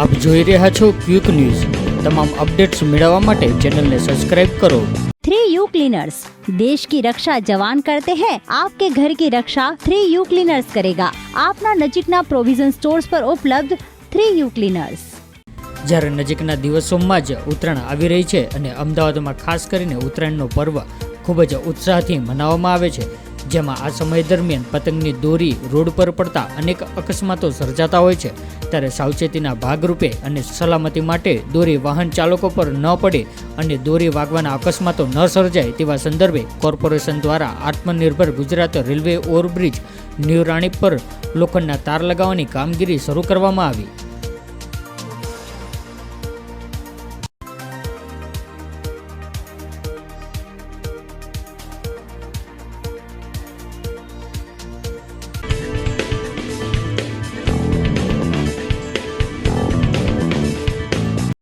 આપ જોઈ રહ્યા છો ક્વિક ન્યૂઝ. તમામ અપડેટ્સ મેળવવા માટે ચેનલને સબસ્ક્રાઇબ કરો. થ્રી यू क्लीनर्स देश की रक्षा जवान करते हैं आपके घर की रक्षा थ्री यू ક્લીનર્સ કરેગા. આપના નજીકના પ્રોવિઝન સ્ટોર્સ પર ઉપલબ્ધ થ્રી યુ ક્લીનર્સ. જ્યારે નજીકના દિવસોમાં જ ઉત્તરાયણ આવી રહી છે અને અમદાવાદમાં ખાસ કરીને ઉત્તરાયણનો પર્વ ખૂબ જ ઉત્સાહથી મનાવવામાં આવે છે જેમાં આ સમય દરમિયાન પતંગની દોરી રોડ પર પડતા અનેક અકસ્માતો સર્જાતા હોય છે. ત્યારે સાવચેતીના ભાગરૂપે અને સલામતી માટે દોરી વાહન ચાલકો પર ન પડે અને દોરી વાગવાના અકસ્માતો ન સર્જાય તેવા સંદર્ભે કોર્પોરેશન દ્વારા આત્મનિર્ભર Gujarat railway overbridge new Ranip પર લોખંડના તાર લગાવવાની કામગીરી શરૂ કરવામાં આવી.